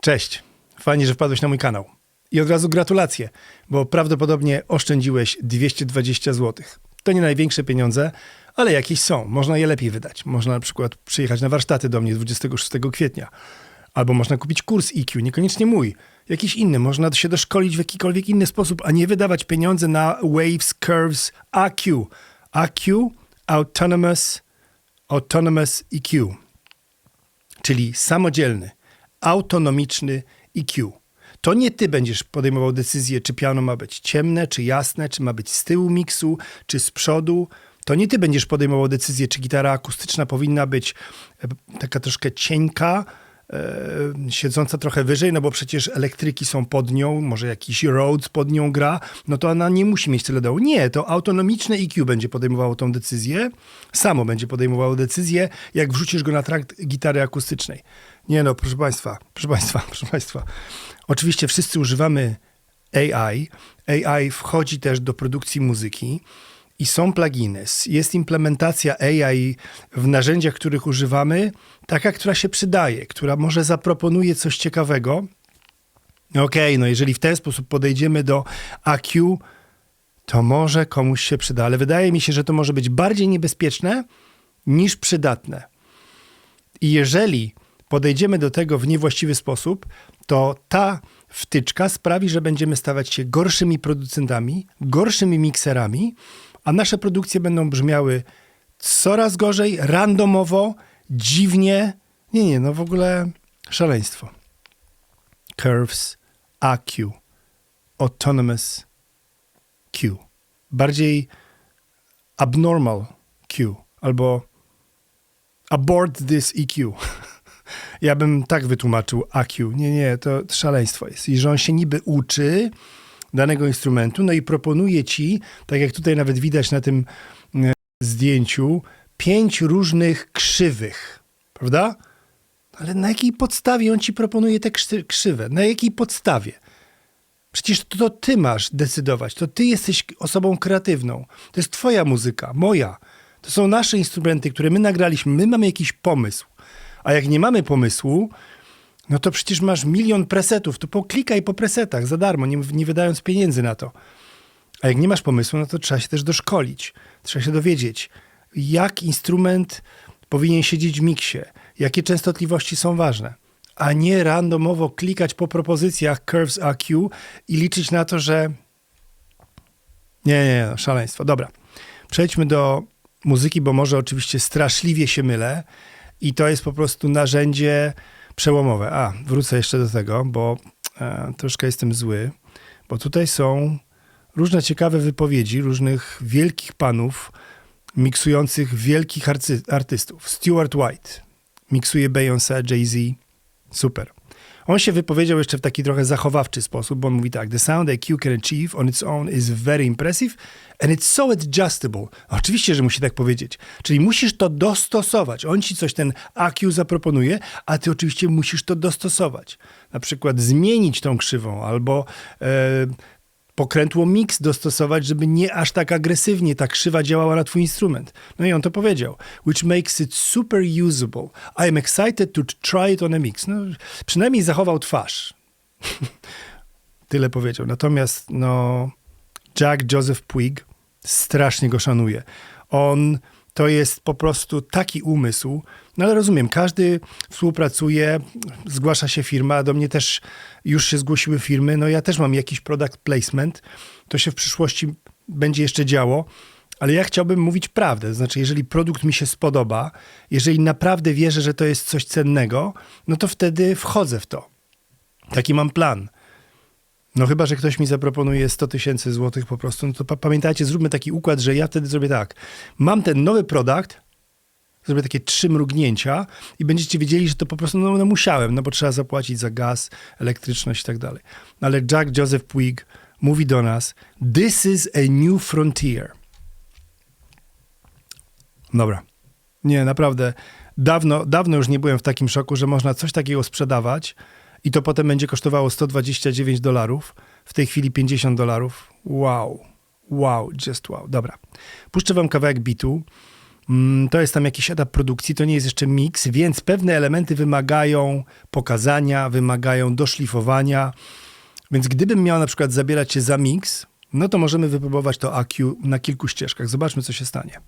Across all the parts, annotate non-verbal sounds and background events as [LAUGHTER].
Cześć. Fajnie, że wpadłeś na mój kanał. I od razu gratulacje, bo prawdopodobnie oszczędziłeś 220 zł. To nie największe pieniądze, ale jakieś są. Można je lepiej wydać. Można na przykład przyjechać na warsztaty do mnie 26 kwietnia. Albo można kupić kurs EQ, niekoniecznie mój. Jakiś inny. Można się doszkolić w jakikolwiek inny sposób, a nie wydawać pieniądze na Waves, Curves, AQ. AQ, Autonomous, Autonomous EQ czyli samodzielny, autonomiczny EQ. To nie ty będziesz podejmował decyzję, czy piano ma być ciemne, czy jasne, czy ma być z tyłu miksu, czy z przodu. To nie ty będziesz podejmował decyzję, czy gitara akustyczna powinna być e, taka troszkę cienka, siedząca trochę wyżej, no bo przecież elektryki są pod nią, może jakiś Rhodes pod nią gra, no to ona nie musi mieć tyle dołu. Nie, to autonomiczne EQ będzie podejmowało tą decyzję, samo będzie podejmowało decyzję, jak wrzucisz go na trakt gitary akustycznej. Nie no, proszę Państwa, proszę Państwa, [LAUGHS] proszę Państwa. Oczywiście wszyscy używamy AI. AI wchodzi też do produkcji muzyki i są pluginy. Jest implementacja AI w narzędziach, których używamy, taka, która się przydaje, która może zaproponuje coś ciekawego. Okej, okay, no jeżeli w ten sposób podejdziemy do AQ, to może komuś się przyda, ale wydaje mi się, że to może być bardziej niebezpieczne niż przydatne. I jeżeli podejdziemy do tego w niewłaściwy sposób, to ta wtyczka sprawi, że będziemy stawać się gorszymi producentami, gorszymi mikserami, a nasze produkcje będą brzmiały coraz gorzej, randomowo, dziwnie. Nie, nie, no w ogóle szaleństwo. Curves AQ, Autonomous Q. Bardziej abnormal Q albo abort this EQ. [LAUGHS] Ja bym tak wytłumaczył AQ. Nie, nie, to szaleństwo jest. I że on się niby uczy danego instrumentu, no i proponuje ci, tak jak tutaj nawet widać na tym e, zdjęciu, pięć różnych krzywych, prawda? Ale na jakiej podstawie on ci proponuje te krzywe? Na jakiej podstawie? Przecież to, to ty masz decydować, to ty jesteś osobą kreatywną. To jest twoja muzyka, moja. To są nasze instrumenty, które my nagraliśmy. My mamy jakiś pomysł. A jak nie mamy pomysłu, no to przecież masz milion presetów, to poklikaj po presetach za darmo, nie, nie wydając pieniędzy na to. A jak nie masz pomysłu, no to trzeba się też doszkolić. Trzeba się dowiedzieć, jak instrument powinien siedzieć w miksie, jakie częstotliwości są ważne, a nie randomowo klikać po propozycjach Curves AQ i liczyć na to, że nie, nie, nie, no, szaleństwo. Dobra, przejdźmy do muzyki, bo może oczywiście straszliwie się mylę i to jest po prostu narzędzie przełomowe. A, wrócę jeszcze do tego, bo e, troszkę jestem zły, bo tutaj są różne ciekawe wypowiedzi różnych wielkich panów miksujących wielkich artystów. Stuart White miksuje Beyoncé, Jay-Z. Super. On się wypowiedział jeszcze w taki trochę zachowawczy sposób, bo on mówi tak: The sound IQ can achieve on its own is very impressive and it's so adjustable. Oczywiście, że musi tak powiedzieć. Czyli musisz to dostosować. On ci coś ten AQ zaproponuje, a ty oczywiście musisz to dostosować. Na przykład zmienić tą krzywą albo e, pokrętło mix dostosować, żeby nie aż tak agresywnie ta krzywa działała na twój instrument. No i on to powiedział. Which makes it super usable. I am excited to try it on a mix. No, przynajmniej zachował twarz. [LAUGHS] Tyle powiedział. Natomiast no, Jack Joseph Puig strasznie go szanuje. On to jest po prostu taki umysł. No ale rozumiem, każdy współpracuje, zgłasza się firma, do mnie też już się zgłosiły firmy. No ja też mam jakiś product placement. To się w przyszłości będzie jeszcze działo. Ale ja chciałbym mówić prawdę. Znaczy, jeżeli produkt mi się spodoba, jeżeli naprawdę wierzę, że to jest coś cennego, no to wtedy wchodzę w to. Taki mam plan. No chyba, że ktoś mi zaproponuje 100 tysięcy złotych po prostu, no to pamiętajcie, zróbmy taki układ, że ja wtedy zrobię tak. Mam ten nowy produkt, zrobię takie trzy mrugnięcia i będziecie wiedzieli, że to po prostu no, no musiałem, no bo trzeba zapłacić za gaz, elektryczność i tak dalej. Ale Jack Joseph Puig mówi do nas, this is a new frontier. Dobra. Nie, naprawdę. Dawno, dawno już nie byłem w takim szoku, że można coś takiego sprzedawać, i to potem będzie kosztowało 129 dolarów, w tej chwili 50 dolarów. Wow, wow, just wow. Dobra. Puszczę wam kawałek bitu. Mm, To jest tam jakiś etap produkcji, to nie jest jeszcze miks, więc pewne elementy wymagają pokazania, wymagają doszlifowania. Więc gdybym miał na przykład zabierać się za miks, no to możemy wypróbować to AQ na kilku ścieżkach. Zobaczmy, co się stanie.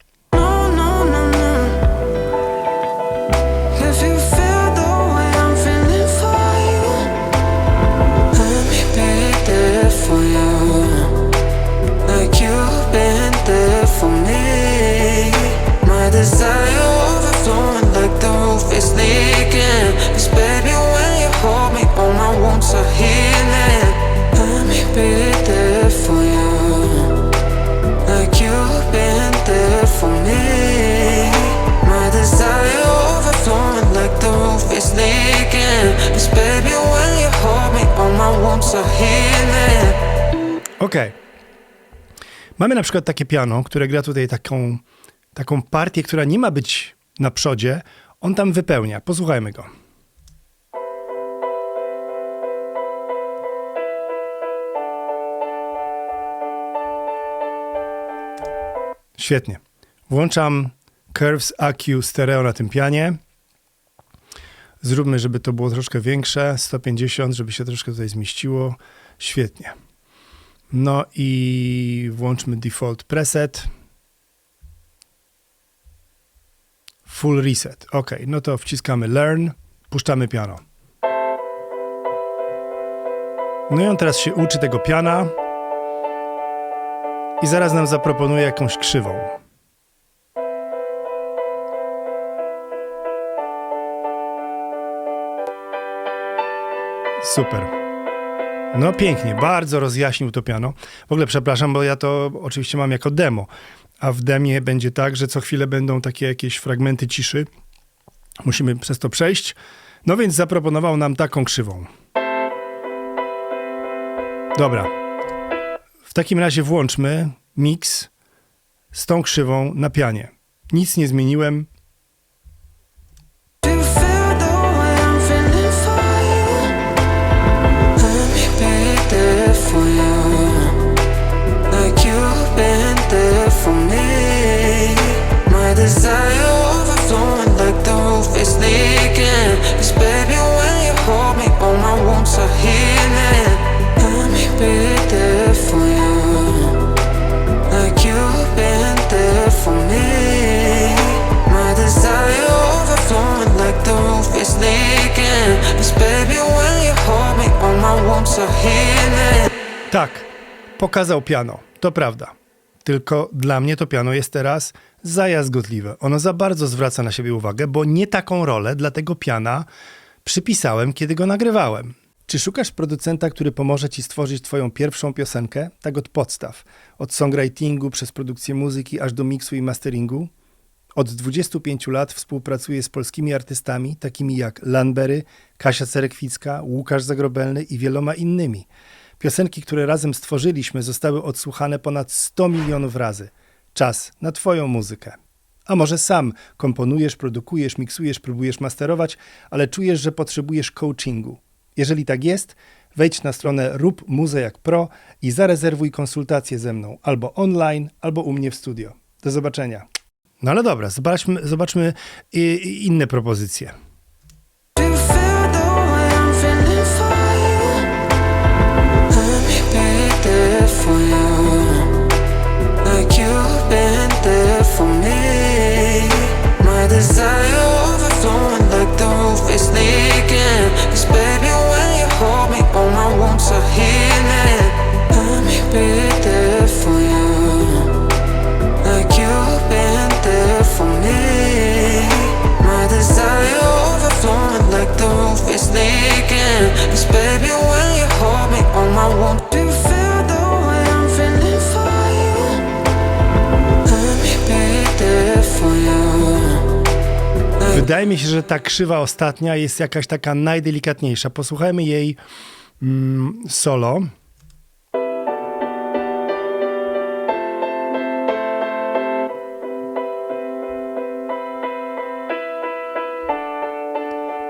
Okej. Mamy na przykład takie piano, które gra tutaj taką, taką partię, która nie ma być na przodzie. On tam wypełnia. Posłuchajmy go. Świetnie. Włączam Curves AQ stereo na tym pianie. Zróbmy, żeby to było troszkę większe. 150, żeby się troszkę tutaj zmieściło. Świetnie. No i włączmy default preset. Full reset. Ok, no to wciskamy learn, puszczamy piano. No i on teraz się uczy tego piana i zaraz nam zaproponuje jakąś krzywą. Super. No pięknie, bardzo rozjaśnił to piano. W ogóle przepraszam, bo ja to oczywiście mam jako demo, a w demie będzie tak, że co chwilę będą takie jakieś fragmenty ciszy. Musimy przez to przejść. No więc zaproponował nam taką krzywą. Dobra. W takim razie włączmy mix z tą krzywą na pianie. Nic nie zmieniłem. Tak, pokazał piano. To prawda. Tylko dla mnie to piano jest teraz za jazgotliwe. Ono za bardzo zwraca na siebie uwagę, bo nie taką rolę dla tego piana przypisałem, kiedy go nagrywałem. Czy szukasz producenta, który pomoże ci stworzyć twoją pierwszą piosenkę? Tak od podstaw. Od songwritingu przez produkcję muzyki aż do miksu i masteringu? Od 25 lat współpracuję z polskimi artystami, takimi jak Lanbery, Kasia Cerekwicka, Łukasz Zagrobelny i wieloma innymi. Piosenki, które razem stworzyliśmy, zostały odsłuchane ponad 100 milionów razy. Czas na Twoją muzykę. A może sam komponujesz, produkujesz, miksujesz, próbujesz masterować, ale czujesz, że potrzebujesz coachingu. Jeżeli tak jest, wejdź na stronę Rób Muzę jak Pro i zarezerwuj konsultację ze mną albo online, albo u mnie w studio. Do zobaczenia. No ale dobra, zobaczmy, zobaczmy inne propozycje. Wydaje mi się, że ta krzywa ostatnia jest jakaś taka najdelikatniejsza. Posłuchajmy jej mm, solo.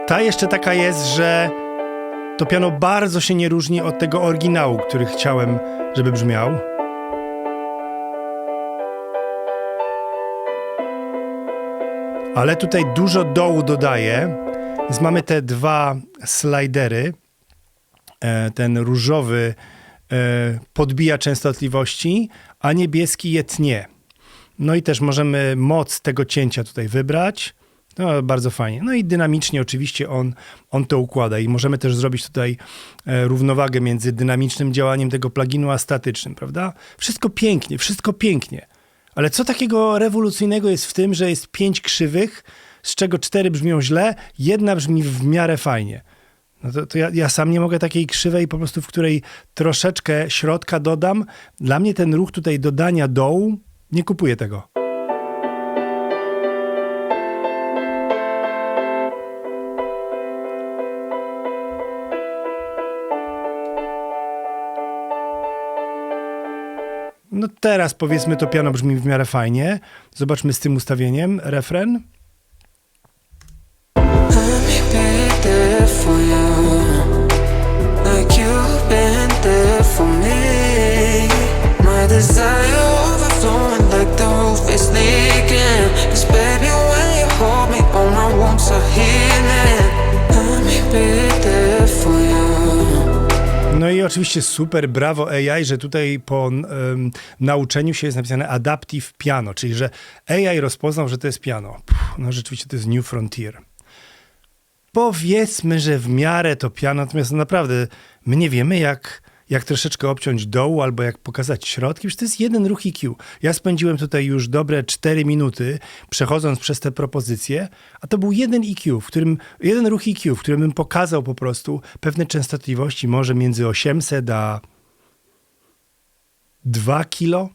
Ta jeszcze taka jest, że to piano bardzo się nie różni od tego oryginału, który chciałem, żeby brzmiał. Ale tutaj dużo dołu dodaję, więc mamy te dwa slidery. E, Ten różowy e, podbija częstotliwości, a niebieski je tnie. No i też możemy moc tego cięcia tutaj wybrać. No, bardzo fajnie. No i dynamicznie oczywiście on, on to układa i możemy też zrobić tutaj e, równowagę między dynamicznym działaniem tego pluginu a statycznym, prawda? Wszystko pięknie, wszystko pięknie. Ale co takiego rewolucyjnego jest w tym, że jest pięć krzywych, z czego cztery brzmią źle, jedna brzmi w miarę fajnie. No to, to ja, ja sam nie mogę takiej krzywej, po prostu w której troszeczkę środka dodam. Dla mnie ten ruch tutaj dodania dołu, nie kupuję tego. No teraz powiedzmy to piano brzmi w miarę fajnie. Zobaczmy z tym ustawieniem refren. Desire overflowing like the roof is. I oczywiście super, brawo AI, że tutaj po em, nauczeniu się jest napisane Adaptive Piano, czyli że AI rozpoznał, że to jest piano. Puh, no rzeczywiście to jest New Frontier. Powiedzmy, że w miarę to piano, natomiast naprawdę my nie wiemy, jak, jak troszeczkę obciąć dołu albo jak pokazać środki. Przecież to jest jeden ruch IQ. Ja spędziłem tutaj już dobre 4 minuty przechodząc przez te propozycje, a to był jeden IQ, w którym, jeden ruch IQ, w którym bym pokazał po prostu pewne częstotliwości, może między 800 a 2 kilo.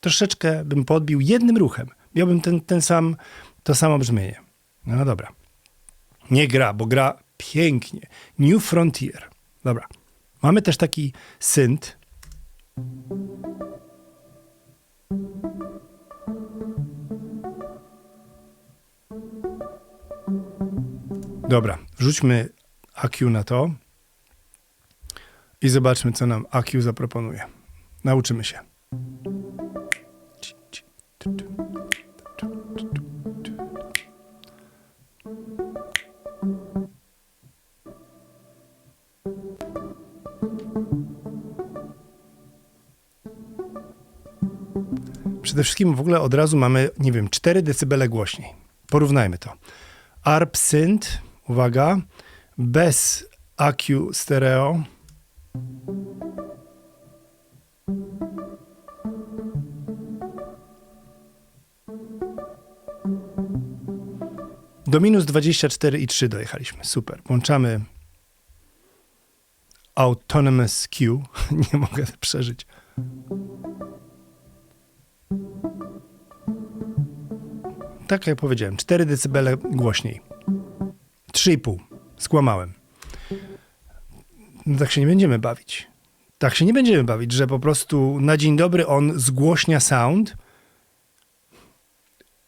Troszeczkę bym podbił jednym ruchem. Miałbym ten, ten sam, to samo brzmienie. No dobra. Nie gra, bo gra pięknie. New Frontier. Dobra. Mamy też taki synt. Dobra, wrzućmy AQ na to i zobaczmy, co nam AQ zaproponuje. Nauczymy się. Przede wszystkim w ogóle od razu mamy, nie wiem, 4 dB głośniej. Porównajmy to. ARP Synth, uwaga, bez AQ stereo. Do minus 24,3 dojechaliśmy. Super. Włączamy Autonomous Q. [LAUGHS] Nie mogę przeżyć. Tak jak powiedziałem, 4 dB głośniej. 3,5. Skłamałem. No tak się nie będziemy bawić. Tak się nie będziemy bawić, że po prostu na dzień dobry on zgłośnia sound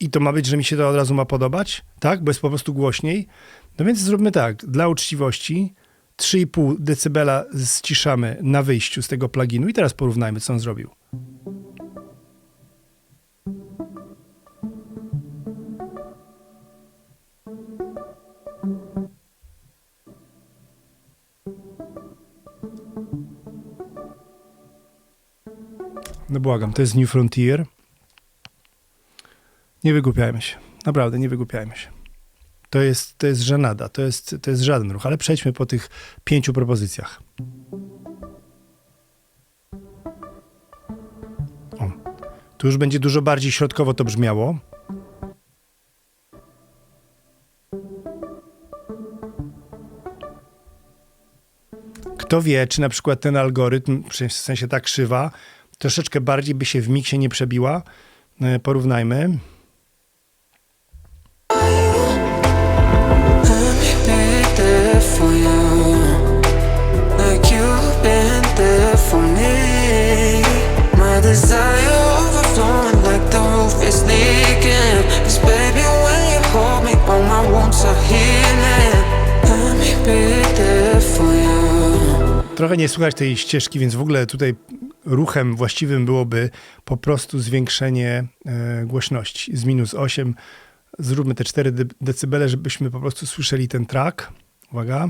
i to ma być, że mi się to od razu ma podobać, tak? Bo jest po prostu głośniej. No więc zróbmy tak, dla uczciwości 3,5 dB ściszamy na wyjściu z tego pluginu i teraz porównajmy, co on zrobił. No błagam, to jest New Frontier. Nie wygłupiajmy się. Naprawdę, nie wygłupiajmy się. To jest, to jest żenada, to jest, to jest żaden ruch, ale przejdźmy po tych pięciu propozycjach. O, tu już będzie dużo bardziej środkowo to brzmiało. Kto wie, czy na przykład ten algorytm, w sensie ta krzywa, troszeczkę bardziej by się w miksie nie przebiła. E, Porównajmy. Trochę nie słychać tej ścieżki, więc w ogóle tutaj ruchem właściwym byłoby po prostu zwiększenie e, głośności z minus 8 Zróbmy te 4 de- decybele, żebyśmy po prostu słyszeli ten track. Uwaga.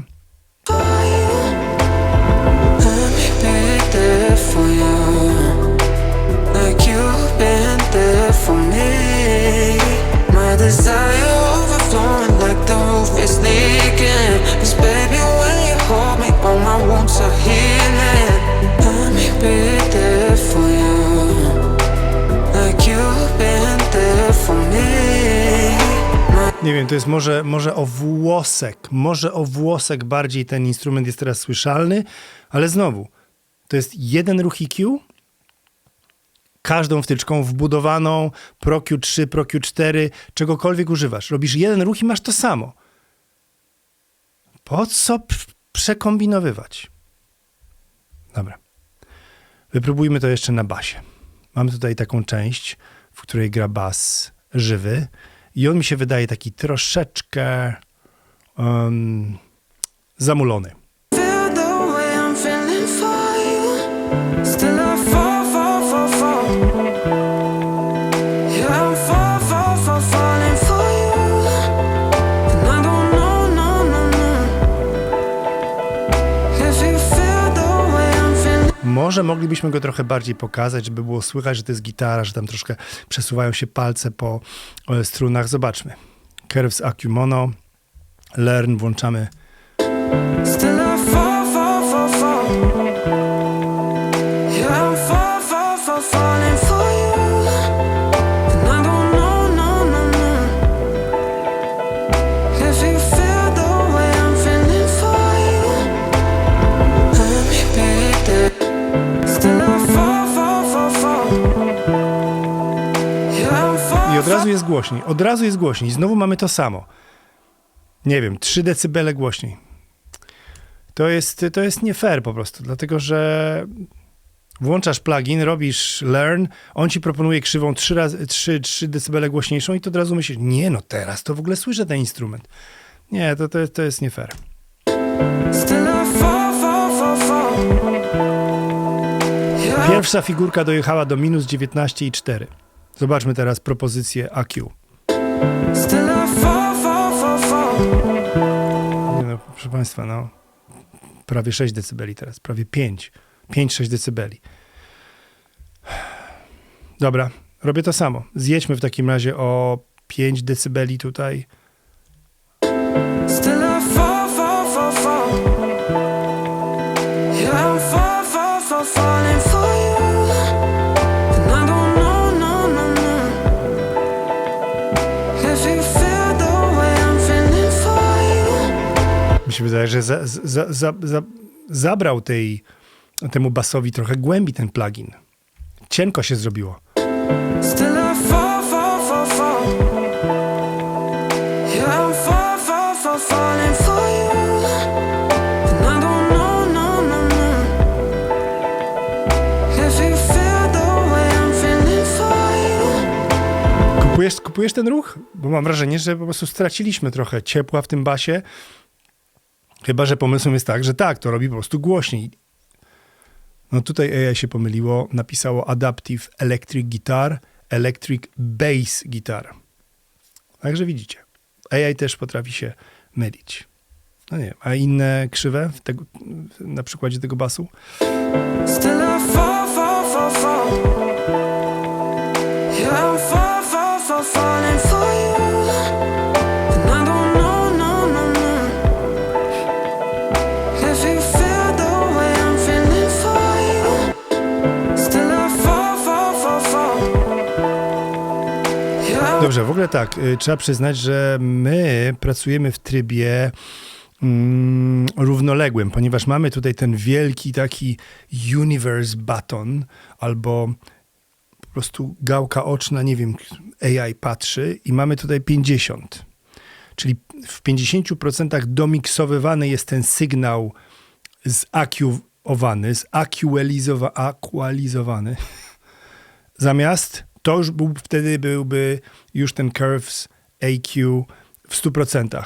Nie wiem, to jest może, może o włosek, może o włosek bardziej ten instrument jest teraz słyszalny, ale znowu, to jest jeden ruch EQ, każdą wtyczką wbudowaną, Pro Q3, Pro Q4, czegokolwiek używasz. Robisz jeden ruch i masz to samo. Po co przekombinowywać? Dobra. Wypróbujmy to jeszcze na basie. Mamy tutaj taką część, w której gra bas żywy i on mi się wydaje taki troszeczkę um, zamulony. Może moglibyśmy go trochę bardziej pokazać, żeby było słychać, że to jest gitara, że tam troszkę przesuwają się palce po e, strunach. Zobaczmy. Curves AQ Mono, Learn, włączamy. Jest głośniej. Od razu jest głośniej. Znowu mamy to samo. Nie wiem, 3 decybele głośniej. To jest, to jest nie fair po prostu, dlatego że włączasz plugin, robisz learn, on ci proponuje krzywą 3, razy, 3, 3 decybele głośniejszą i to od razu myślisz, nie no teraz to w ogóle słyszę ten instrument. Nie, to, to, jest- to jest nie fair. Pierwsza figurka dojechała do minus 19,4. Zobaczmy teraz propozycję AQ. Nie no, proszę Państwa, no. Prawie 6 decybeli teraz, prawie 5. 5-6 decybeli. Dobra, robię to samo. Zjedźmy w takim razie o 5 decybeli tutaj. Się wydaje, że za, za, za, za, zabrał tej, temu basowi trochę głębi ten plugin. Cienko się zrobiło. Kupujesz, kupujesz ten ruch? Bo mam wrażenie, że po prostu straciliśmy trochę ciepła w tym basie. Chyba, że pomysłem jest tak, że tak, to robi po prostu głośniej. No tutaj AI się pomyliło, napisało Adaptive Electric Guitar, Electric Bass Guitar. Także widzicie, AI też potrafi się mylić. No nie a inne krzywe tego, na przykładzie tego basu? Dobrze, w ogóle tak, y, trzeba przyznać, że my pracujemy w trybie mm, równoległym, ponieważ mamy tutaj ten wielki taki universe button albo po prostu gałka oczna, nie wiem, AI patrzy i mamy tutaj 50. Czyli w 50% domiksowywany jest ten sygnał zakiuowany, zaktualizowa- aktualizowany. [LAUGHS] Zamiast to już był, wtedy byłby już ten curves AQ w 100%.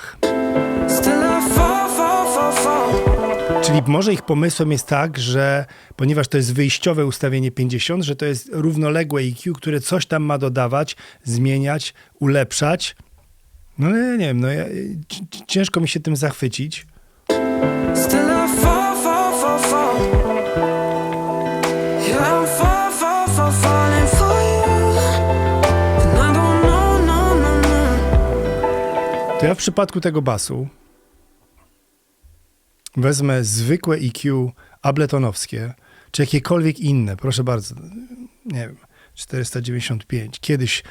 still I fall, fall, fall, fall. Czyli może ich pomysłem jest tak, że ponieważ to jest wyjściowe ustawienie 50, że to jest równoległe EQ, które coś tam ma dodawać, zmieniać, ulepszać No ale ja nie wiem, no ja, ciężko mi się tym zachwycić. To ja w przypadku tego basu wezmę zwykłe EQ abletonowskie, czy jakiekolwiek inne, proszę bardzo, nie wiem, 495. Kiedyś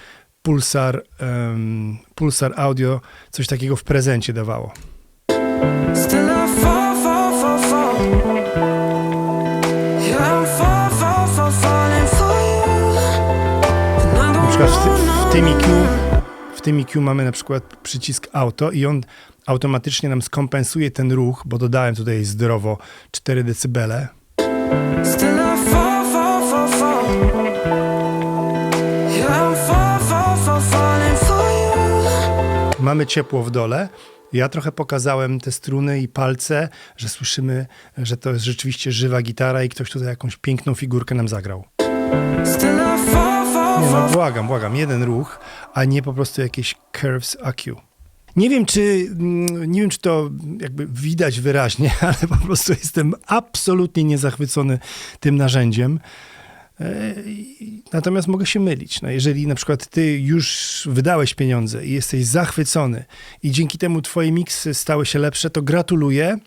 Pulsar, em, Pulsar Audio coś takiego w prezencie dawało. Na przykład w, w tym no, no. w tym EQ mamy na przykład przycisk auto i on automatycznie nam skompensuje ten ruch, bo dodałem tutaj zdrowo 4 decybele. Mamy ciepło w dole. Ja trochę pokazałem te struny i palce, że słyszymy, że to jest rzeczywiście żywa gitara i ktoś tutaj jakąś piękną figurkę nam zagrał. Nie no, błagam, błagam, jeden ruch, a nie po prostu jakieś curves AQ. Nie wiem, czy, mm, nie wiem, czy to jakby widać wyraźnie, [LAUGHS] ale po prostu jestem absolutnie niezachwycony tym narzędziem. E, Natomiast mogę się mylić. No jeżeli na przykład ty już wydałeś pieniądze i jesteś zachwycony i dzięki temu twoje miksy stały się lepsze, to gratuluję.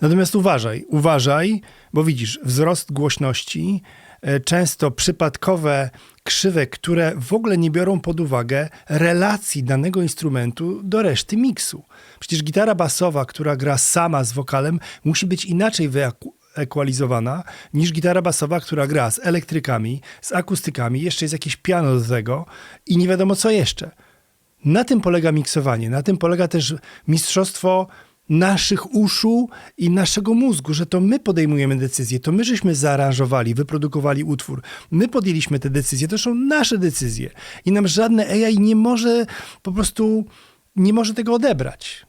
Natomiast uważaj, uważaj, bo widzisz, wzrost głośności, często przypadkowe krzywe, które w ogóle nie biorą pod uwagę relacji danego instrumentu do reszty miksu. Przecież gitara basowa, która gra sama z wokalem, musi być inaczej wyekwalizowana niż gitara basowa, która gra z elektrykami, z akustykami, jeszcze jest jakieś piano do tego i nie wiadomo co jeszcze. Na tym polega miksowanie, na tym polega też mistrzostwo naszych uszu i naszego mózgu, że to my podejmujemy decyzje, to my żeśmy zaaranżowali, wyprodukowali utwór, my podjęliśmy te decyzje, to są nasze decyzje. I nam żadne AI nie może po prostu, nie może tego odebrać.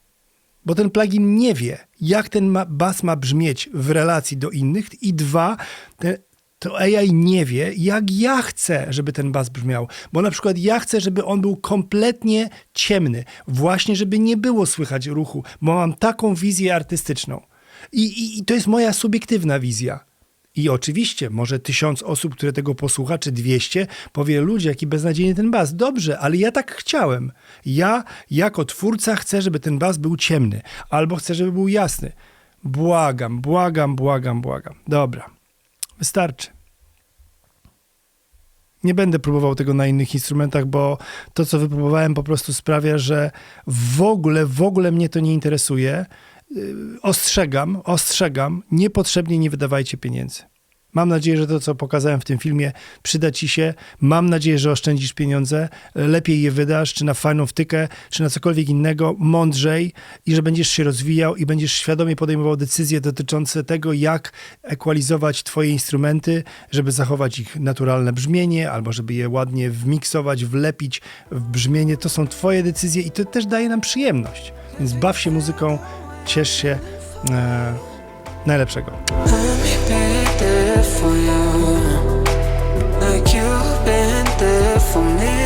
Bo ten plugin nie wie, jak ten ma, bas ma brzmieć w relacji do innych. I dwa, te, to AI nie wie, jak ja chcę, żeby ten bas brzmiał. Bo na przykład ja chcę, żeby on był kompletnie ciemny, właśnie żeby nie było słychać ruchu, bo mam taką wizję artystyczną. I, i, i to jest moja subiektywna wizja. I oczywiście, może tysiąc osób, które tego posłucha, czy dwieście, powie, ludzie, jaki beznadziejny ten bas. Dobrze, ale ja tak chciałem. Ja, jako twórca, chcę, żeby ten bas był ciemny, albo chcę, żeby był jasny. Błagam, błagam, błagam, błagam. Dobra, wystarczy. Nie będę próbował tego na innych instrumentach, bo to, co wypróbowałem, po prostu sprawia, że w ogóle, w ogóle mnie to nie interesuje. Yy, Ostrzegam, ostrzegam, niepotrzebnie nie wydawajcie pieniędzy. Mam nadzieję, że to, co pokazałem w tym filmie, przyda ci się. Mam nadzieję, że oszczędzisz pieniądze, lepiej je wydasz, czy na fajną wtykę, czy na cokolwiek innego, mądrzej i że będziesz się rozwijał i będziesz świadomie podejmował decyzje dotyczące tego, jak ekwalizować twoje instrumenty, żeby zachować ich naturalne brzmienie, albo żeby je ładnie wmiksować, wlepić w brzmienie. To są twoje decyzje i to też daje nam przyjemność. Więc baw się muzyką, ciesz się. E, najlepszego. There for you, like you've been there for me.